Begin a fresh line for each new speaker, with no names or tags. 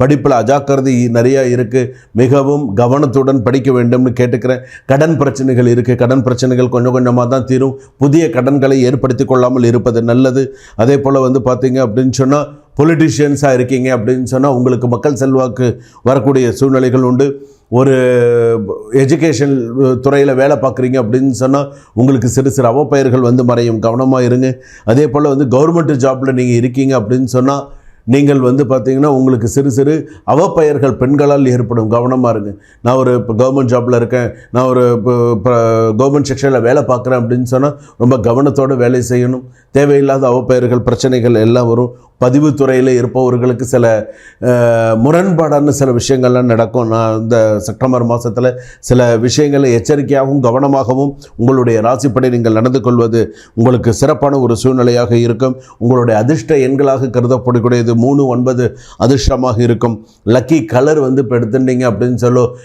படிப்பில் அஜாக்கிரதை நிறையா இருக்குது மிகவும் கவனத்துடன் படிக்க வேண்டும்னு கேட்டுக்கிறேன். கடன் பிரச்சனைகள் இருக்குது கடன் பிரச்சனைகள் கொஞ்சம் கொஞ்சமாக தான் தீரும். புதிய கடன்களை ஏற்படுத்தி கொள்ளாமல் இருப்பது நல்லது. அதே போல் வந்து பார்த்தீங்க அப்படின்னு சொன்னால் பொலிட்டிஷியன்ஸாக இருக்கீங்க அப்படின்னு சொன்னால் உங்களுக்கு மக்கள் செல்வாக்கு வரக்கூடிய சூழ்நிலைகள் உண்டு. ஒரு எஜுகேஷன் துறையில் வேலை பார்க்குறீங்க அப்படின்னு சொன்னால் உங்களுக்கு சிறு சிறு அவப்பெயர்கள் வந்து மறையும். கவனமாக இருங்க. அதே போல் வந்து கவர்மெண்ட் ஜாப்பில் நீங்கள் இருக்கீங்க அப்படின்னு சொன்னால் நீங்கள் வந்து பார்த்தீங்கன்னா உங்களுக்கு சிறு சிறு அவப்பெயர்கள் பெண்களால் ஏற்படும். கவனமாக இருங்க. நான் ஒரு இப்போ கவர்மெண்ட் ஜாப்பில் இருக்கேன். நான் ஒரு இப்போ கவர்மெண்ட் செக்ஷனில் வேலை பார்க்குறேன் அப்படின்னு சொன்னால் ரொம்ப கவனத்தோடு வேலை செய்யணும். தேவையில்லாத அவப்பெயர்கள் பிரச்சனைகள் எல்லாம் வரும். பதிவுத்துறையில் இருப்பவர்களுக்கு சில முரண்பாடான சில விஷயங்கள்லாம் நடக்கும். நான் இந்த செப்டம்பர் மாதத்தில் சில விஷயங்களை எச்சரிக்கையாகவும் கவனமாகவும் உங்களுடைய ராசிப்படி நீங்கள் நடந்து கொள்வது உங்களுக்கு சிறப்பான ஒரு சூழ்நிலையாக இருக்கும். உங்களுடைய அதிர்ஷ்ட எண்களாக கருதப்படக்கூடியது மூணு ஒன்பது அதிர்ஷ்டமாக இருக்கும். லக்கி கலர் வந்து இப்போ எடுத்துட்டீங்க அப்படின்னு சொல்லோ